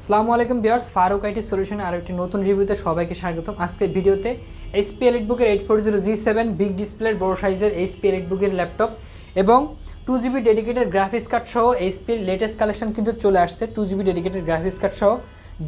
আসসালামু আলাইকুম বিয়ার্স ফারুক আইটি সলিউশনে আরও একটি নতুন রিভিউতে সবাইকে স্বাগতম। আজকের ভিডিওতে এইচপি এলিট বুকের eight four zero G seven big ডিসপ্লের বড় সাইজের এইচপি এলিট বুকের ল্যাপটপ এবং two GB dedicated graphics card সহ এইচপির লেটেস্ট কালেকশন কিন্তু চলে আসছে। Two GB dedicated graphics card সহ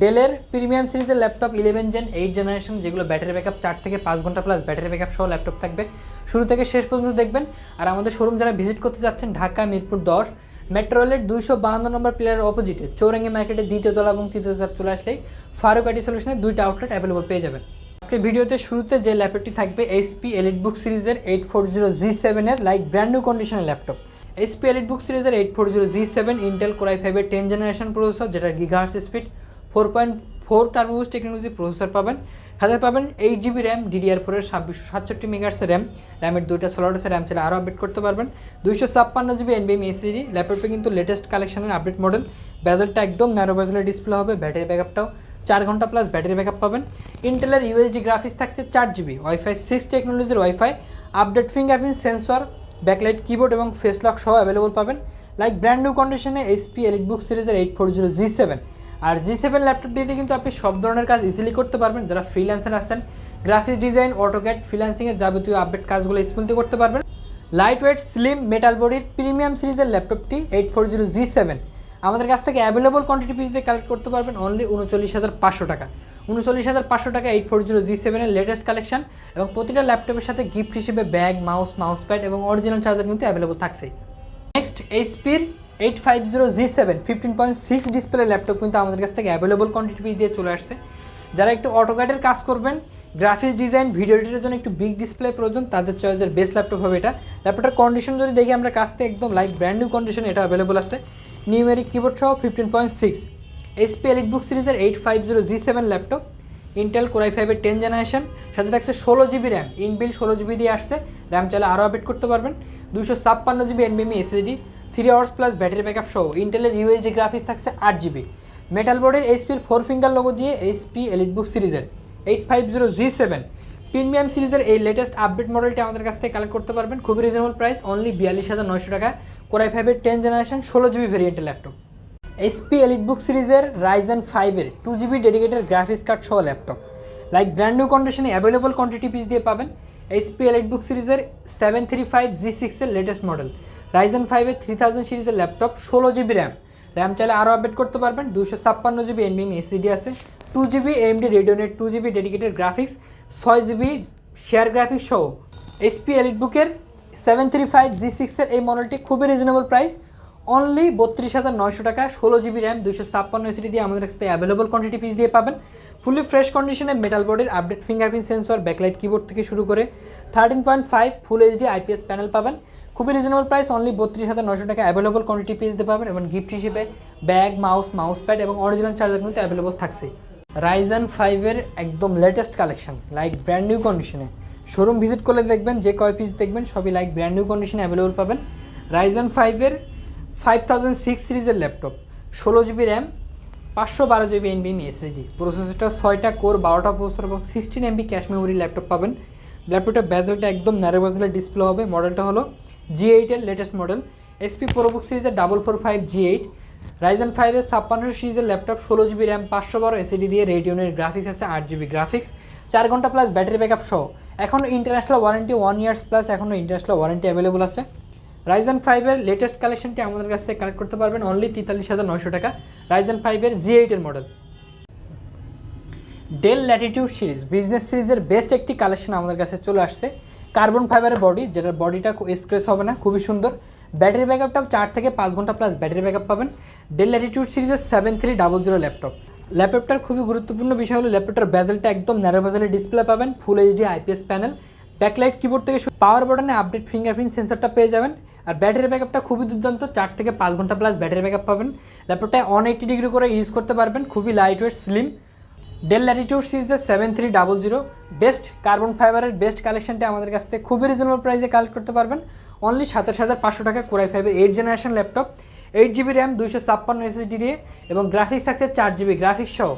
ডেলের প্রিমিয়াম সিরিজের laptop eleven gen eight generation যেগুলো ব্যাটারি ব্যাকআপ চার থেকে পাঁচ ঘণ্টা প্লাস ব্যাটারি ব্যাকআপ সহ ল্যাপটপ থাকবে। শুরু থেকে শেষ পর্যন্ত দেখবেন। আর আমাদের শোরুম যারা ভিজিট করতে যাচ্ছেন, ঢাকা, মিরপুর, দশ মেট্রো রেলের দুইশো বাহান্ন নম্বর প্লেয়ারের অপোজিটে চৌরাঙ্গি মার্কেটের দ্বিতীয় তলা এবং তৃতীয় তলা চলে আসলেই ফারুক আইটি সলিউশনের দুইটা আউটলেট অ্যাভেলেবল পেয়ে যাবেন। আজকে ভিডিওতে শুরুতে যে ল্যাপটপটি থাকবে এইচপি এলিট বুক সিরিজের এইট ফোর জিরো জি সেভেনের লাইক ব্র্যান্ড নিউ কন্ডিশনের ল্যাপটপ এইচপি এলিট বুক সিরিজের eight four zero G seven Intel core i ফাইভের টেন জেনারেশন প্রসেসর যেটা gigahertz speed four point four turbos technology processor পাবেন। সাথে পাবেন eight GB RAM DDR ফোরের ছাব্বিশশো সাতষট্টি মেগার্সের র্যাম র্যামের দুইটা সোলারসের র্যাম চাইলে আরও আপডেট করতে পারবেন। দুইশো ছাপ্পান্ন জিবি এনবিএম এসিডি ল্যাপটপে কিন্তু লেটেস্ট কালেকশনের আপডেট মডেল ব্যাজেলটা একদম ন্যারো ব্যাজেলের ডিসপ্লে হবে ব্যাটারি ব্যাকআপটাও চার ঘণ্টা প্লাস ব্যাটারি ব্যাকআপ পাবেন। ইন্টেলের ইউএসডি গ্রাফিক্স থাকছে চার জিবি ওয়াইফাই সিক্স টেকনোলজির wifi update fingerprint sensor backlight keyboard এবং ফেস লক সহ অ্যাভেলেবল পাবেন। লাইক ব্র্যান্ড নিউ কন্ডিশনে এইচপি এলিট বুক সিরিজের eight four zero G seven আর জি সেভেন ল্যাপটপ দিয়ে কিন্তু আপনি সব ধরনের কাজ ইজিলি করতে পারবেন। যারা ফ্রিল্যান্সার আছেন গ্রাফিক্স ডিজাইন অটোক্যাট ফ্রিল্যান্সিংয়ের যাবতীয় আপডেট কাজগুলো স্মুথলি করতে পারবেন। লাইট ওয়েট স্লিম মেটাল বডির প্রিমিয়াম সিরিজের ল্যাপটপটি eight four zero G seven আমাদের কাছ থেকে অ্যাভেলেবল কোয়ান্টিটি পিস দিয়ে কালেক্ট করতে পারবেন অনলি উনচল্লিশ হাজার পাঁচশো টাকা। উনচল্লিশ হাজার পাঁচশো টাকা এইট ফোর জিরো জি সেভেনের লেটেস্ট কালেকশন এবং প্রতিটা ল্যাপটপের সাথে গিফট হিসেবে ব্যাগ মাউস মাউস প্যাড এবং অরিজিনাল চার্জার কিন্তু অ্যাভেলেবল থাকছেই। Next এইচপির eight five zero G seven fifteen point six display laptop কিন্তু আমাদের কাছ থেকে অ্যাভেলেবল কোয়ান্টিটি দিয়ে চলে আসছে। যারা একটু অটোক্যাটের কাজ করবেন গ্রাফিক্স ডিজাইন ভিডিও এডিটের জন্য একটু বিগ ডিসপ্লে প্রয়োজন, তাদের চয়েসের বেস্ট ল্যাপটপ হবে এটা। ল্যাপটপের কন্ডিশন যদি দেখি আমরা কাছ থেকে একদম লাইক ব্র্যান্ড নিউ কন্ডিশন এটা অ্যাভেলেবল আছে। নিউমেরিক কিবোর্ড সহ fifteen point six HP elite book সিরিজের eight five zero G seven laptop Intel core i ফাইভের টেন জেনারেশন সাথে থাকছে ষোলো জিবি র্যাম ইনবিল ষোলো জিবি দিয়ে আসছে। র্যাম চাইলে আরও আপডেট করতে পারবেন। দুশো ছাপ্পান্ন GB এনবিএমি SSD three hours plus battery backup সহ ইন্টেলের ইউএসডি গ্রাফিক্স থাকছে আট জিবি মেটাল বোর্ডের এইচপির ফোর ফিঙ্গার লোগো দিয়ে এইচপি এলিট বুক সিরিজের eight five zero G seven premium সিরিজের এই লেটেস্ট আপডেট মডেলটি আমাদের কাছ থেকে কালেক্ট করতে পারবেন। খুবই রিজনেবল প্রাইস অনলি বিয়াল্লিশ হাজার নয়শো টাকা। কোরাই ফাইভের টেন জেনারেশন ষোলো জিবি ভেরিয়েন্টের ল্যাপটপ এইচপি এলিট বুক সিরিজের রাইজেন ফাইভের two GB dedicated graphics card সহ ল্যাপটপ লাইক ব্র্যান্ড নিউ কন্ডিশনে অ্যাভেলেবল কোয়ান্টিটি পিস দিয়ে পাবেন। এইচপি এলিট বুক সিরিজের সেভেন থ্রি ফাইভ জি সিক্সের লেটেস্ট মডেল রাইজেন ফাইভের থ্রি থাউজেন্ড সিরিজের ল্যাপটপ ষোলো জিবি র্যাম র্যাম চাইলে আরও আপডেট করতে পারবেন। দুশো ছাপ্পান্ন জিবি এনবিএম এসিডি আছে two GB AMD Radeon two GB dedicated graphics ছয় জিবি শেয়ার গ্রাফিক্স সহ। এইচপি এলিট বুকের সেভেন থ্রি ফাইভ জি সিক্সের এই মডেলটি খুবই রিজনেবল প্রাইস অনলি বত্রিশ হাজার নয়শো টাকা, ষোলো জিবি র্যাম দুশো ছাপ্পান্ন এসিডি দিয়ে আমাদের কাছ অ্যাভেলেবল কোয়ান্টিটি পিস দিয়ে পাবেন। ফুলি ফ্রেশ কন্ডিশনে মেটাল বোর্ডের update fingerprint sensor backlight keyboard থেকে শুরু করে thirteen point five full HD IPS panel পাবেন। খুবই রিজনেবল প্রাইস অনলি বত্রিশ হাজার নশো টাকা অ্যাভেলেবল কোয়ান্টিটি পিস দিতে পাবেন এবং গিফট হিসেবে ব্যাগ মাউস মাউস প্যাড এবং অরিজিনাল চার্জার কিন্তু অ্যাভেলেবল থাকছে রাইজান ফাইভের একদম latest collection like brand new কন্ডিশনে শোরুম ভিজিট করলে দেখবেন, যে কয় পিস দেখবেন, সবই লাইক ব্র্যান্ড নিউ কন্ডিশনে অ্যাভেলেবল পাবেন। রাইজান ফাইভের ফাইভ থাউজেন্ড সিক্স সিরিজের ল্যাপটপ ষোলো জিবি র্যাম পাঁচশো বারো জিবি এনবিএম এসএসডি প্রসেসরটা ছয়টা কোর বারোটা প্রসেসর এবং sixteen MB cache memory laptop পাবেন। ল্যাপটপটা ব্যাজেলটা একদম ন্যারো ব্যাজেলের ডিসপ্লে হবে। মডেলটা হলো জি এইটের লেটেস্ট মডেল এসপি প্রোবুক সিরিজের double four five G eight Ryzen ফাইভের ছাপ্পান্নশো সিরিজের ল্যাপটপ ষোলো জিবি র্যাম পাঁচশো বারো এসিডি দিয়ে রেডিওনের গ্রাফিক্স আছে আট জিবি গ্রাফিক্স চার ঘণ্টা প্লাস ব্যাটারি ব্যাকআপ সহ। এখনও international warranty one years plus এখনও ইন্টারন্যাশনাল ওয়ারেন্টি অ্যাভেলেবল আছে। রাইজেন ফাইভের লেটেস্ট কালেকশনটি আমাদের কাছ থেকে কালেক্ট করতে পারবেন অনলি তেতাল্লিশ হাজার নয়শো টাকা। রাইজেন ফাইভের জি এইটের model Dell latitude series business সিরিজের বেস্ট একটি কালেকশন আমাদের কাছে চলে আসছে। কার্বন ফাইবারের বডি, যেটার বডিটা স্ক্রেচ হবে না, খুবই সুন্দর। ব্যাটারি ব্যাকআপটাও চার থেকে পাঁচ ঘণ্টা প্লাস ব্যাটারি ব্যাকআপ পাবেন। ডেল ল্যাটিটিউড সিরিজের seven three double zero laptop ল্যাপটপটার খুবই গুরুত্বপূর্ণ বিষয় হলো ল্যাপটপটার ব্যাজেলটা একদম ন্যারো ব্যাজেলের ডিসপ্লে পাবেন full HD IPS panel backlight keyboard থেকে পাওয়ার বাটনে আপডেট ফিঙ্গারপ্রিন্ট সেন্সরটা পেয়ে যাবেন। আর ব্যাটারি ব্যাকআপটা খুবই দুর্দান্ত, চার থেকে পাঁচ ঘণ্টা প্লাস ব্যাটারি ব্যাকআপ পাবেন। ল্যাপটপটা ওয়ান এইটি ডিগ্রি করে ইউজ করতে পারবেন, খুবই light weight slim Dell latitude সিরিজের seven three double zero best carbon ফাইবারের বেস্ট কালেকশনটা আমাদের কাছ থেকে খুবই রিজনেবল প্রাইসে কালেক্ট করতে পারবেন। অনলি সাতাশ হাজার পাঁচশো টাকা কোরাই ফাইভের eight generation laptop eight GB RAM দুইশো ছাপ্পান্ন এসএসডি দিয়ে এবং গ্রাফিক্স থাকছে চার জিবি গ্রাফিক্স সহ।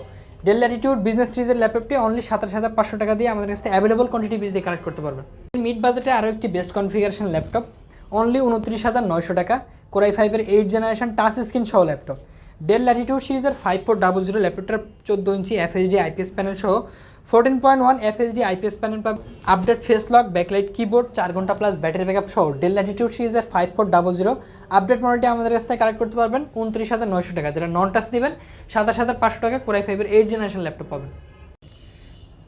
ডেল ল্যাটিটিউড বিজনেস সিরিজের ল্যাপটপটি অনলি সাতাশ হাজার পাঁচশো টাকা দিয়ে আমাদের কাছে অ্যাভেলেবল কোয়ান্টিটি পিস দিয়ে কালেক্ট করতে পারবেন। মিড বাজেটে আরও একটি বেস্ট কনফিগারেশন ল্যাপটপ অনলি উনত্রিশ হাজার নয়শো টাকা কোরাই ফাইভের এইট জেনারেশন টাচ স্ক্রিন সহ ল্যাপটপ ডেল ল্যাটিটিউড সিরিজের ফাইভ ফোর ডাবল জিরো ল্যাপটপটার চোদ্দ ইঞ্চি এফএসডি আইপিএস প্যানেল সহ fourteen point one FHD IPS panel পাবে। Update face lock backlight keyboard চার ঘণ্টা প্লাস ব্যাটারি ব্যাকআপ সহ ডেল ল্যাটিটিউড সিরিজের five four double zero update মডেলটি আমাদের কাছ থেকে কালেক্ট করতে পারবেন উনত্রিশ হাজার নয়শো টাকা। যেটা নন টাচ নেবেন, সাতাশ হাজার পাঁচশো টাকা কোরাই ফাইভের এইট জেনারেশন ল্যাপটপ পাবেন।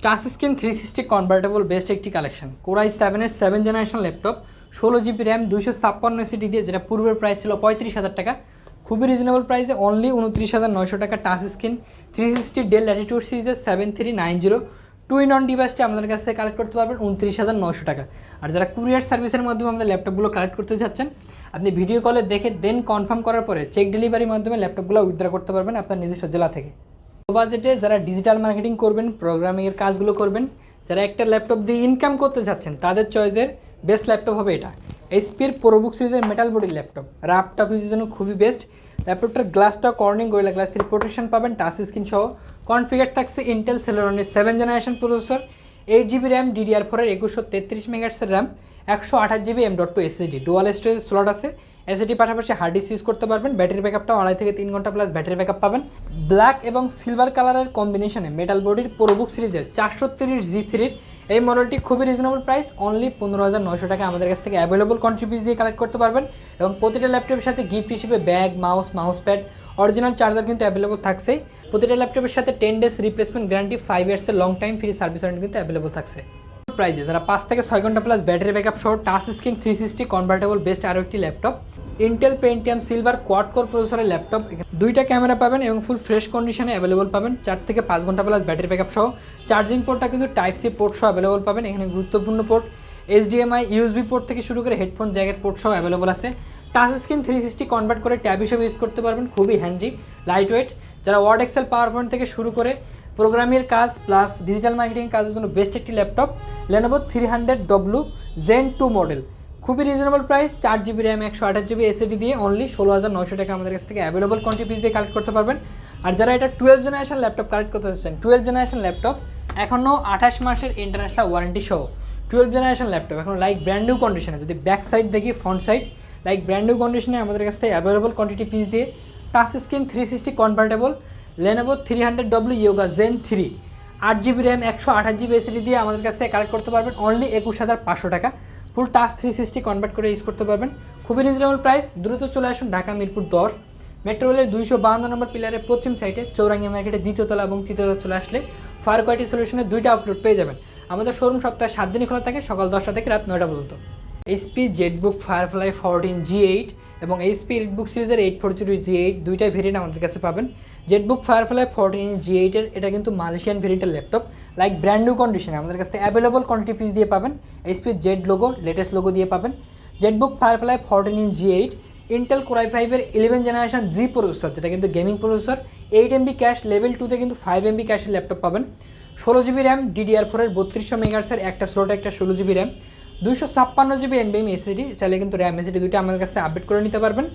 Touch screen three sixty convertible best একটি কালেকশন কোরাই সেভেনের সেভেন জেনারেশন ল্যাপটপ ষোলো জিবি র্যাম দুইশো ছাপ্পান্ন সিটি দিয়ে, যেটা পূর্বের প্রাইস ছিল পঁয়ত্রিশ হাজার টাকা। খুবই রিজনেবল প্রাইসে অনলি উনত্রিশ হাজার নয়শো টাকা touch screen three sixty Dell latitude সিরিজের seven three nine zero two in one ডিভাইসটি আমাদের কাছ থেকে কালেক্ট করতে পারবেন উনত্রিশ হাজার নয়শো টাকা। আর যারা কুরিয়ার সার্ভিসের মাধ্যমে আমাদের ল্যাপটপগুলো কালেক্ট করতে যাচ্ছেন, আপনি ভিডিও কলে দেখে দেন কনফার্ম করার পরে চেক ডেলিভারির মাধ্যমে ল্যাপটপগুলো উইথড্র করতে পারবেন আপনার নিজস্ব জেলা থেকে। বাজেটে যারা ডিজিটাল মার্কেটিং করবেন প্রোগ্রামিংয়ের কাজগুলো করবেন, যারা একটা ল্যাপটপ দিয়ে ইনকাম করতে চাচ্ছেন তাদের চয়েসের বেস্ট ল্যাপটপ হবে এটা। এইচপির প্রোবুক সিরিজের মেটাল বডির ল্যাপটপ ল্যাপটপ ইউজের জন্য খুবই বেস্ট ল্যাপটপটার গ্লাসটা Corning gorilla glass three protection পাবেন টাচ স্ক্রিন সহ। কনফিগার থাকছে Intel সেলোরনের seven generation processor eight GB RAM DDR ফোরের একুশশো তেত্রিশ মেগাটসের র্যাম একশো আঠাশ GB M dot two SSD dual storage slot আছে। এসএসডি পাশাপাশি হার্ড ডিস্ক ইউজ করতে পারবেন। ব্যাটারি ব্যাকআপটাও আড়াই থেকে তিন ঘণ্টা প্লাস ব্যাটারি ব্যাকআপ পাবেন। ব্ল্যাক এবং সিলভার কালারের কম্বিনেশনে মেটাল বডির প্রোবুক সিরিজের চারশো তিরিশ জি থ্রির এই মডেলটি খুবই রিজনেবল প্রাইস অনলি পনেরো হাজার নয়শো টাকা আমাদের কাছ থেকে অ্যাভেলেবল কন্ট্রিবিউস দিয়ে কালেক্ট করতে পারবেন এবং প্রতিটা ল্যাপটপের সাথে গিফট হিসেবে bag mouse mouse pad original charger কিন্তু অ্যাভেলেবল থাকছেই। প্রতিটা ল্যাপটপের সাথে ten days replacement guarantee five ইয়ার্সের long time free service warranty কিন্তু অ্যাভেলেবল থাকছে। প্রাইজে যারা পাঁচ থেকে ছয় ঘণ্টা প্লাস ব্যাটারি ব্যাকআপ সহ touch screen three sixty convertible best আরও একটি laptop Intel Pentium silver quad core প্রসেসরের ল্যাপটপ দুইটা ক্যামেরা পাবেন এবং ফুল ফ্রেশ কন্ডিশনে অ্যাভেলেবল পাবেন। চার থেকে পাঁচ ঘণ্টা প্লাস ব্যাটারি ব্যাকআপ সহ। চার্জিং পোর্টটা কিন্তু টাইপ সি পোর্ট সহ অ্যাভেলেবল পাবেন। এখানে গুরুত্বপূর্ণ পোর্ট এইচডিএমআই ইউএসবি পোর্ট থেকে শুরু করে হেডফোন জ্যাকেট পোর্ট সহ অ্যাভেলেবল আছে। Touch screen three sixty convert করে ট্যাব হিসেবে ইউজ করতে পারবেন। খুবই হ্যান্ডি লাইট ওয়েট যারা ওয়ার্ড এক্সেল পাওয়ার পয়েন্ট থেকে শুরু করে প্রোগ্রামের কাজ প্লাস ডিজিটাল মার্কেটিং কাজের জন্য বেস্ট একটি laptop Lenovo three hundred W gen two model খুবই রিজনেবল প্রাইস চার জিবি র্যাম একশো আঠাশ জিবি এসএডি দিয়ে অনলি ষোলো হাজার নয়শো টাকা আমাদের কাছ থেকে অ্যাভেলেবল কোয়ান্টি পিস দিয়ে কালেক্ট করতে পারবেন। আর যারা এটা টুয়েলভ জেনারেশন ল্যাপটপ কালেক্ট করতে চাচ্ছেন টুয়েলভ জেনারেশন ল্যাপটপ এখনও আঠাশ মাসের ইন্টারন্যাশনাল ওয়ারেন্টি সহ টুয়েলভ জেনারেশন ল্যাপটপ এখন লাইক ব্র্যান্ড নিউ কন্ডিশনে যদি ব্যাক সাইড দেখি front side like brand new কন্ডিশনে আমাদের কাছ থেকে অ্যাভেলেবল কোয়ান্টিটি পিস দিয়ে touch screen three sixty convertible Lenovo three hundred W Yoga gen three আট জিবি র্যাম একশো আঠাশ জিবি এসিডি দিয়ে আমাদের কাছ থেকে কালেক্ট করতে পারবেন অনলি একুশ হাজার পাঁচশো টাকা। Full touch three sixty convert করে ইউজ করতে পারবেন। খুবই রিজনেবল প্রাইস দ্রুত চলে আসুন ঢাকা মিরপুর দশ। মেট্রো রেলের দুইশো বাহান্ন নম্বর পিলারের পশ্চিম সাইডে চৌরাঙ্গি মার্কেটের দ্বিতীয়তলা এবং তৃতীয়তলা চলে আসলে ফায়ার কোয়ালিটি সলিউশনের দুইটা আপলোড পেয়ে যাবেন। আমাদের শোরুম সপ্তাহে সাত দিনই খোলা থাকে, সকাল দশটা থেকে রাত নয়টা পর্যন্ত। HP ZBook Firefly fourteen G eight এবং এইচপি এলিটবুক সিরিজের eight four zero G eight দুইটাই ভেরিয়েন্ট আমাদের কাছে পাবেন। জেটবুক ফায়ারফ্লাই ফোরটিন জি এইটের এটা কিন্তু মালয়েশিয়ান ভেরিয়েন্টের ল্যাপটপ লাইক ব্র্যান্ড নিউ কন্ডিশনে আমাদের কাছে অ্যাভেলেবল কোয়ান্টিটি পিস দিয়ে পাবেন। HP Z logo latest logo দিয়ে পাবেন। ZBook Firefly fourteen in G eight Intel core i ফাইভের ইলেভেন জেনারেশন জি প্রসেসর যেটা কিন্তু gaming processor eight MB cache level টুতে কিন্তু ফাইভ এমবি ক্যাশের ল্যাপটপ পাবেন। ষোলো জিবি র্যাম ডিডিআর ফোরের বত্রিশশো মেগার্সের একটা স্লোট একটা ষোলো জিবি র্যাম দুশো ছাপ্পান্ন জিবি এনবিএম এসিডি চাইলে কিন্তু র্যাম এসিডি দুইটা আমাদের কাছে আপডেট করে নিতে পারবেন।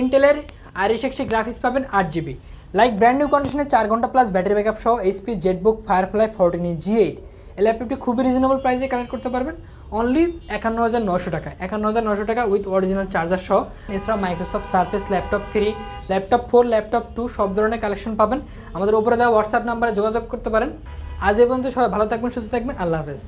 ইন্টেলের আইরিশ এক্সি গ্রাফিক্স পাবেন আট জিবি। লাইক ব্র্যান্ড নিউ কন্ডিশনে চার ঘণ্টা প্লাস ব্যাটারি ব্যাকআপ সহ HP ZBook Firefly fourteen G eight এই ল্যাপটপটি খুবই রিজনেবল প্রাইসে কালেক্ট করতে পারবেন। অনলি একান্ন হাজার নশো টাকা। একান্ন হাজার নশো টাকা উইথ অরিজিনাল চার্জার সহ। এছাড়াও Microsoft Surface laptop three laptop four laptop two সব ধরনের কালেকশন পাবেন। আমাদের উপরে দেওয়া হোয়াটসঅ্যাপ নাম্বারে যোগাযোগ করতে পারেন। আজ এ পর্যন্ত সবাই ভালো থাকবেন, সুস্থ থাকবেন। আল্লাহ হাফেজ।